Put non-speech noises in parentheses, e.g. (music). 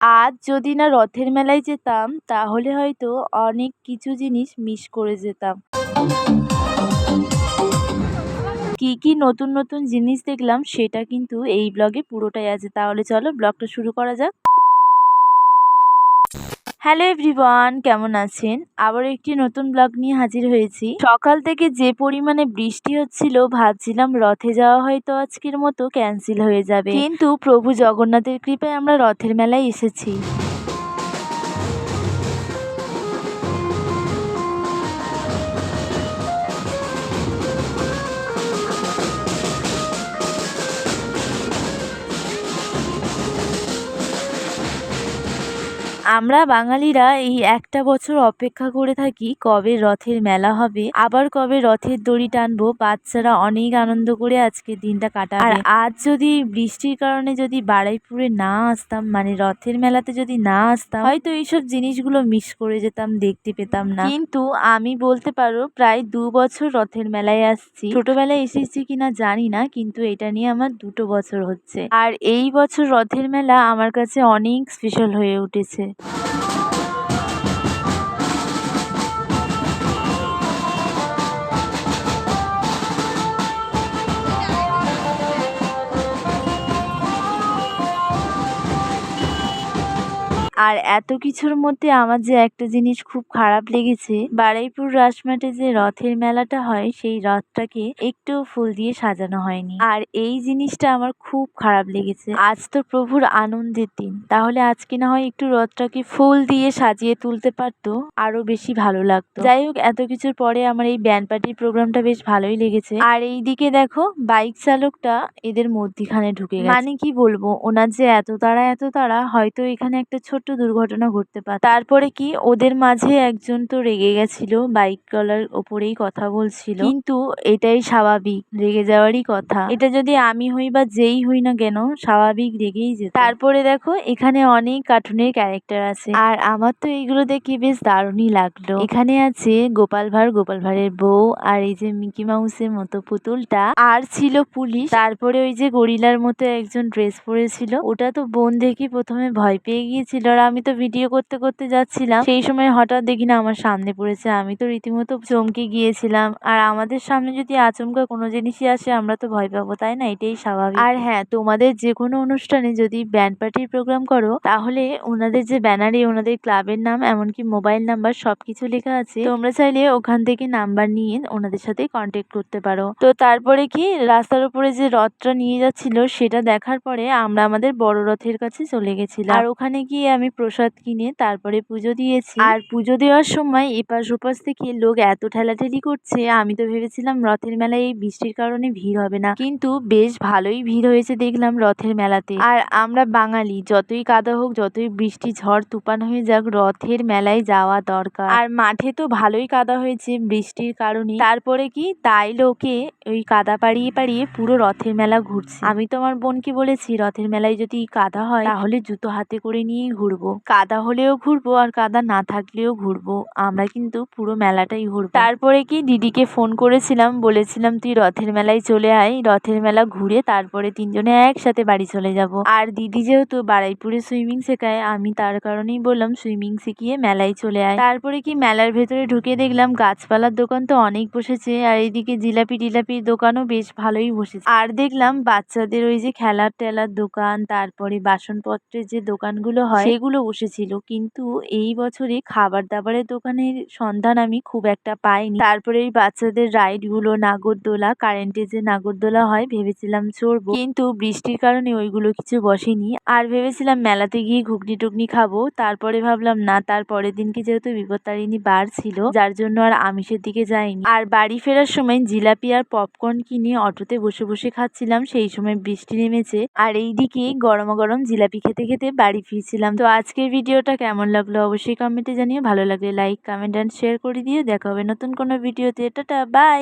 আজ যদি না রথের মেলায় যেতাম, তাহলে হয়তো অনেক কিছু জিনিস মিস করে যেতাম। কি কি নতুন নতুন জিনিস দেখলাম, সেটা কিন্তু এই ব্লগে পুরোটাই আছে। তাহলে চলো ব্লগটা শুরু করা যাক। হ্যালো এভরিওয়ান কেমন আছেন? আবার একটি নতুন ব্লগ নিয়ে হাজির হয়েছি। সকাল থেকে যে পরিমাণে বৃষ্টি হচ্ছিল, ভাবছিলাম রথে যাওয়া হয়তো আজকের মতো ক্যান্সেল হয়ে যাবে। কিন্তু প্রভু জগন্নাথের কৃপায় আমরা রথের মেলায় এসেছি। আমরা বাঙালিরা এই একটা বছর অপেক্ষা করে থাকি কবে রথের মেলা হবে, আবার কবে রথের দড়ি টানবো, বাচ্চারা অনেক আনন্দ করে আজকে দিনটা কাটাবে। আর আজ যদি বৃষ্টির কারণে যদি বাড়াইপুরে না আসতাম মানে রথের মেলাতে যদি না আসতাম, হয়তো এইসব জিনিসগুলো মিস করে যেতাম, দেখতে পেতাম না। কিন্তু আমি বলতে পারো, প্রায় দু বছর রথের মেলায় আসছি। ছোটবেলায় এসেছি কিনা জানি না, কিন্তু এটা নিয়ে আমার দুটো বছর হচ্ছে। আর এই বছর রথের মেলা আমার কাছে অনেক স্পেশাল হয়ে উঠেছে। you (laughs) আর এত কিছুর মধ্যে আমার যে একটা জিনিস খুব খারাপ লেগেছে, বারুইপুর রাসমাটে যে রথের মেলাটা হয়, সেই রথটাকে একটু ফুল দিয়ে সাজানো হয়নি। আর এই জিনিসটা আমার খুব খারাপ লেগেছে। আজ তো প্রভুর আনন্দের দিন। তাহলে আজকে না হয় একটু রথটাকে ফুল দিয়ে সাজিয়ে তুলতে পারতো, আরও বেশি ভালো লাগতো। যাই হোক, এত কিছুর পরে আমার এই ব্যান্ড পার্টির প্রোগ্রামটা বেশ ভালোই লেগেছে। আর এই দিকে দেখো, বাইক চালকটা এদের মধ্যিখানে ঢুকে মানে কি বলব, ওনার যে এত তারা এত তারা, হয়তো এখানে একটা ছোট্ট দুর্ঘটনা ঘটতে পারে। তারপরে কি? ওদের মাঝে একজন তো রেগে গেছিল, বাইক গলার ওপরেই কথা বলছিল। কিন্তু এটাই স্বাভাবিক, রেগে যাওয়ারই কথা। এটা যদি আমি হই বা যেই হই না কেন, স্বাভাবিক রেগেই যেত। তারপরে দেখো, এখানে অনেক কার্টুনের ক্যারেক্টার আছে। আর আমার তো এইগুলো দেখে বেশ দারুণই লাগল। এখানে আছে গোপাল ভাঁড়, গোপাল ভাঁড়ের বউ, আর এই যে মিকি মাউসের মতো পুতুলটা। আর ছিল পুলিশ। তারপরে ওই যে গরিলার মতো একজন ড্রেস পরেছিল। ওটা তো বোন দেখি প্রথমে ভয় পেয়ে গিয়েছিল। আর আমি তো ভিডিও করতে করতে যাচ্ছিলাম। সেই সময় হঠাৎ দেখি না আমার সামনে পড়েছে। আমি তো রীতিমতো চমকে গিয়েছিলাম। আর আমাদের সামনে যদি আচমকা কোনো জিনিসই আসে, আমরা তো ভয় পাবো, তাই না? এটাই স্বাভাবিক। আর হ্যাঁ তোমাদের যে কোনো অনুষ্ঠানে যদি ব্যান্ড পার্টির প্রোগ্রাম করো, তাহলে ওনাদের যে ব্যানারে ওনাদের ক্লাবের নাম, এমনকি মোবাইল নাম্বার সবকিছু লেখা আছে। তোমরা চাইলে ওখান থেকে নাম্বার নিয়ে ওনাদের সাথে কন্ট্যাক্ট করতে পারো। তো তারপরে কি, রাস্তার উপরে যে রথটা নিয়ে যাচ্ছিল, সেটা দেখার পরে আমরা আমাদের বড় রথের কাছে চলে গেছিলাম। আর ওখানে গিয়ে আমি প্রসাদ কিনে তারপরে পুজো দিয়েছি। আর পুজো দেওয়ার সময় এপাশ ওপাশ থেকে লোক এত ঠেলাঠেলি করছে, আমি তো ভেবেছিলাম রথের মেলায় এই বৃষ্টির কারণে ভিড় হবে না। কিন্তু বেশ ভালোই ভিড় হয়েছে দেখলাম রথের মেলাতে। আর আমরা বাঙালি, যতই কাদা হোক, যতই বৃষ্টি, ঝড়, তুফান হয়ে যাক, রথের মেলায় যাওয়া দরকার। আর মাঠে তো ভালোই কাদা হয়েছে বৃষ্টির কারণে। তারপরে কি? তাই লোকে ওই কাদা পাড়িয়ে পাড়িয়ে পুরো রথের মেলা ঘুরছে। আমি তো আমার বোনকে বলেছি, রথের মেলায় যদি কাদা হয়, তাহলে জুতো হাতে করে নিয়েই ঘুরবো। কাদা হলেও ঘুরবো আর কাদা না থাকলেও ঘুরবো। আমরা কিন্তু পুরো মেলাটাই ঘুরবো। তারপরে কি দিদিকে ফোন করেছিলাম, বলেছিলাম, তুই রথের মেলায় চলে আয়। রথের মেলা ঘুরে তারপরে তিনজনে একসাথে বাড়ি চলে যাব। আর দিদি যেহেতু বারাইপুরে সুইমিং শেখায়, আমি তার কারণেই বললাম, সুইমিং শিখিয়ে মেলায় চলে আয়। তারপরে কি মেলার ভেতরে ঢুকে দেখলাম, গাছপালার দোকান তো অনেক বসেছে আর এইদিকে জিলাপি টিলাপির দোকানও বেশ ভালোই বসেছে। আর দেখলাম বাচ্চাদের ওই যে খেলার টেলার দোকান, তারপরে বাসনপত্রের যে দোকানগুলো হয় সেগুলো বসেছিল। কিন্তু এই বছরে খাবার দাবারের দোকানের সন্ধান আমি খুব একটা পাইনি। তারপরে এই বাচ্চাদের রাইডগুলো নাগরদোলা, কারেন্টের যে নাগরদোলা হয়, ভেবেছিলাম চড়বো। কিন্তু বৃষ্টির কারণে ওইগুলো কিছু বসেনি। আর ভেবেছিলাম মেলাতে গিয়ে ঘুগনি টুগনি খাব। তারপরে ভাবলাম, না, তার পরের দিনকে যেহেতু বিপত্তারিণী বার ছিল, যার জন্য আর আমিষের দিকে যাইনি। আর বাড়ি ফেরার সময় জিলাপি আর পপকর্ন কিনে অটোতে বসে বসে খাচ্ছিলাম। সেই সময় বৃষ্টি নেমেছে। আর এইদিকে গরম গরম জিলাপি খেতে খেতে বাড়ি ফিরছিলাম। তো আজকের ভিডিওটা কেমন লাগল অবশ্যই কমেন্টে জানিয়ে ভালো লাগলে লাইক কমেন্ট অ্যান্ড শেয়ার করে দিও। দেখা হবে নতুন কোনো ভিডিওতে। Tata bye